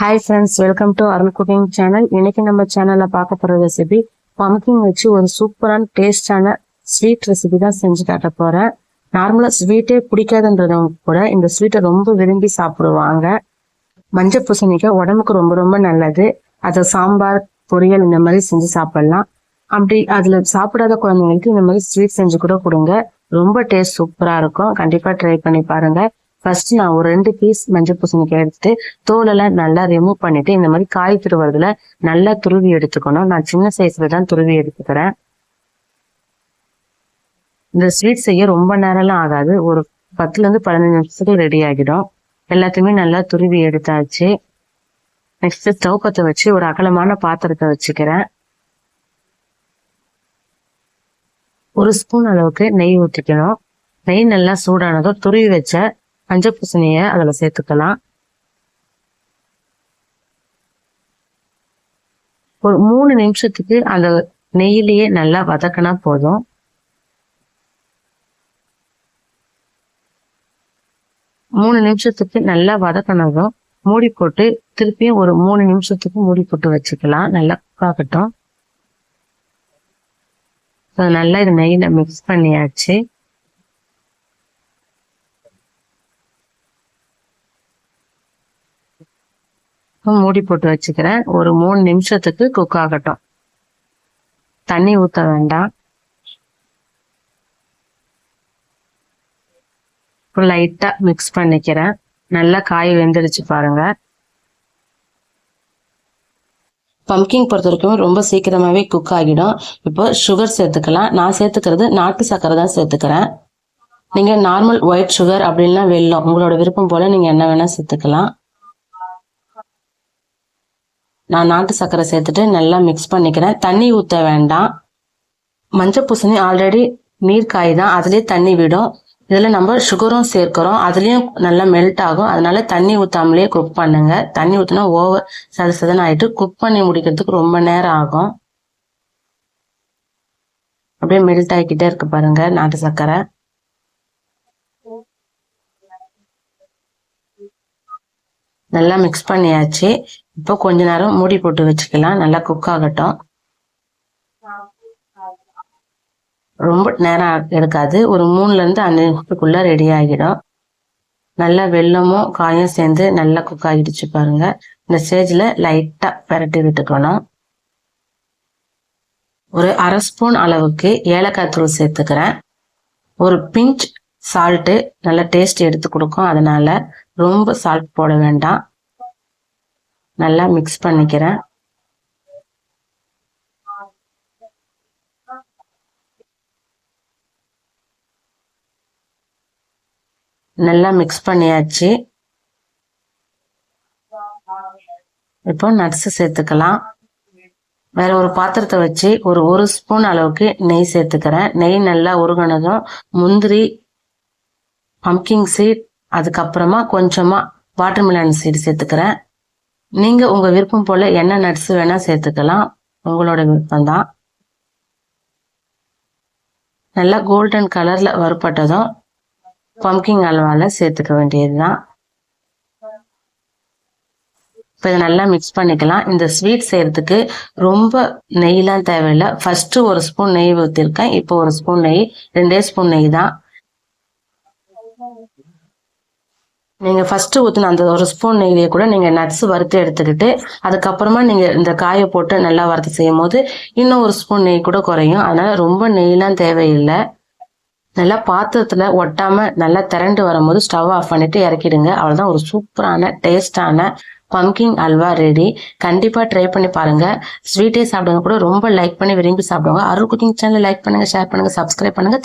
Hi friends welcome to Arun cooking channel இன்னைக்கு நம்ம சேனலில் பார்க்க போகிற ரெசிபி பம்கிங் வச்சு ஒரு சூப்பரான டேஸ்டான ஸ்வீட் ரெசிபி தான் செஞ்சு காட்ட போகிறேன் நார்மலாக ஸ்வீட்டே பிடிக்காதுன்றவங்க கூட இந்த ஸ்வீட்டை ரொம்ப விரும்பி சாப்பிடுவாங்க. மஞ்சள் பூசணிக்காய் உடம்புக்கு ரொம்ப ரொம்ப நல்லது. அதை சாம்பார் பொரியல் இந்த மாதிரி செஞ்சு சாப்பிடலாம். அப்படி அதில் சாப்பிடாத குழந்தைங்களுக்கு இந்த மாதிரி ஸ்வீட் செஞ்சு கூட கொடுங்க. ரொம்ப டேஸ்ட் சூப்பராக இருக்கும். கண்டிப்பாக ட்ரை பண்ணி பாருங்கள் ஃபர்ஸ்ட் நான் ஒரு ரெண்டு பீஸ் மஞ்சள் பூசணிக்காய் எடுத்துட்டு தோலெல்லாம் நல்லா ரிமூவ் பண்ணிட்டு இந்த மாதிரி காய் துருவறதுல நல்லா துருவி எடுத்துக்கணும். நான் சின்ன சைஸ்ல தான் துருவி எடுத்துக்கிறேன். இந்த ஸ்வீட் செய்ய ரொம்ப நேரம்லாம் ஆகாது. ஒரு பத்துல இருந்து பதினஞ்சு நிமிஷத்துக்கு ரெடி ஆகிடும். எல்லாத்தையுமே நல்லா துருவி எடுத்தாச்சு. நெக்ஸ்ட் ஸ்டவ் பற்ற வச்சு ஒரு அகலமான பாத்திரத்தை வச்சுக்கிறேன். ஒரு ஸ்பூன் அளவுக்கு நெய் ஊற்றிக்கணும் நெய் நல்லா சூடானதும் துருவி வச்ச பஞ்ச பூசணிய அதில் சேர்த்துக்கலாம். ஒரு மூணு நிமிஷத்துக்கு அந்த நெய்யிலேயே நல்லா வதக்கினா போதும். மூணு நிமிஷத்துக்கு நல்லா வதக்கினதும் மூடி போட்டு திருப்பியும் ஒரு மூணு நிமிஷத்துக்கு மூடி போட்டு வச்சுக்கலாம். நல்லா குக்காகட்டும் நல்லா இது நெய்யில் மிக்ஸ் பண்ணியாச்சு. மூடி போட்டு வச்சுக்கிறேன். ஒரு மூணு நிமிஷத்துக்கு குக் ஆகட்டும். தண்ணி ஊற்ற வேண்டாம். லைட்டா மிக்ஸ் பண்ணிக்கிறேன். நல்லா காய் வெந்துடுச்சு பாருங்க. பம்கிங் பொறுத்த வரைக்கும் ரொம்ப சீக்கிரமாகவே குக் ஆகிடும். இப்போ சுகர் சேர்த்துக்கலாம். நான் சேர்த்துக்கிறது நாட்டு சர்க்கரை தான் சேர்த்துக்கிறேன். நீங்கள் நார்மல் ஒயிட் சுகர் அப்படின்னா வெள்ளம் உங்களோட விருப்பம் போல் நீங்கள் என்ன வேணால் சேர்த்துக்கலாம். நான் நாட்டு சர்க்கரை சேர்த்துட்டு நல்லா மிக்ஸ் பண்ணிக்கிறேன். தண்ணி ஊற்ற வேண்டாம். மஞ்சள் பூசணி ஆல்ரெடி நீர் காய் தான். அதுலேயே தண்ணி விடும். இதில் நம்ம சுகரும் சேர்க்கிறோம். அதுலேயும் நல்லா மெல்ட் ஆகும். அதனால தண்ணி ஊற்றாமலே குக் பண்ணுங்க. தண்ணி ஊற்றினா ஓவர் சத சதன் ஆகிட்டு குக் பண்ணி முடிக்கிறதுக்கு ரொம்ப நேரம் ஆகும். அப்படியே மெல்ட் ஆகிக்கிட்டே இருக்கு பாருங்க நாட்டு சர்க்கரை. நல்லா மிக்ஸ் பண்ணியாச்சு. இப்போ கொஞ்ச நேரம் மூடி போட்டு வச்சுக்கலாம். நல்லா குக் ஆகட்டும். ரொம்ப நேரம் எடுக்காது. ஒரு மூணுல இருந்து அஞ்சு நிமிஷத்துக்குள்ளே ரெடி ஆகிடும். நல்லா வெள்ளமும் காயும் சேர்ந்து நல்லா குக் ஆகிடுச்சு பாருங்க. இந்த ஸ்டேஜ்ல லைட்டா பரட்டி விட்டுக்கணும். ஒரு அரை ஸ்பூன் அளவுக்கு ஏலக்காய் தூள் சேர்த்துக்கிறேன். ஒரு பிஞ்ச் சால்ட்டு நல்ல டேஸ்ட் எடுத்து கொடுக்கும் அதனால. ரொம்ப சால்ட் போட வேண்டாம். நல்லா மிக்ஸ் பண்ணிக்கிறேன். நல்லா மிக்ஸ் பண்ணியாச்சு. இப்போ நட்ஸ் சேர்த்துக்கலாம். வேற ஒரு பாத்திரத்தை வச்சு ஒரு ஒரு ஸ்பூன் அளவுக்கு நெய் சேர்த்துக்கிறேன். நெய் நல்லா உருகினதும் முந்திரி பம்கிங் சீட் அதுக்கப்புறமா கொஞ்சமாக வாட்டர்மெலன் சீடு சேர்த்துக்கிறேன். நீங்கள் உங்கள் விருப்பம் போல் என்ன நட்ஸ் வேணால் சேர்த்துக்கலாம். உங்களோட விருப்பம் தான். நல்லா கோல்டன் கலரில் வறுப்பட்டதும் பம்கிங் அல்வாவில் சேர்த்துக்க வேண்டியது தான் இப்போ இதை நல்லா மிக்ஸ் பண்ணிக்கலாம். இந்த ஸ்வீட் செய்கிறதுக்கு ரொம்ப நெய்லாம் தேவையில்லை. ஃபஸ்ட்டு ஒரு ஸ்பூன் நெய் ஊற்றிருக்கேன் இப்போ ஒரு ஸ்பூன் நெய் ரெண்டே ஸ்பூன் நெய் தான். நீங்கள் ஃபஸ்ட்டு ஊற்றின அந்த ஒரு ஸ்பூன் நெய்லேயே கூட நீங்கள் நட்ஸ் வறுத்து எடுத்துக்கிட்டு அதுக்கப்புறமா நீங்கள் இந்த காயை போட்டு நல்லா வறுத்து செய்யும் போது இன்னும் ஒரு ஸ்பூன் நெய் கூட குறையும். அதனால் ரொம்ப நெய்லாம் தேவையில்லை. நல்லா பாத்திரத்தில் ஒட்டாமல் நல்லா திரண்டு வரும்போது ஸ்டவ் ஆஃப் பண்ணிவிட்டு இறக்கிடுங்க. அவ்வளோதான் ஒரு சூப்பரான டேஸ்டான பம்கிங் அல்வா ரெடி கண்டிப்பாக ட்ரை பண்ணி பாருங்கள் ஸ்வீட்டே சாப்பிடுங்க கூட ரொம்ப லைக் பண்ணி விரும்பி சாப்பிடுவாங்க. அருள் குக்கிங் சேனல் லைக் பண்ணுங்கள் ஷேர் பண்ணுங்கள் சப்ஸ்கிரைப் பண்ணுங்க.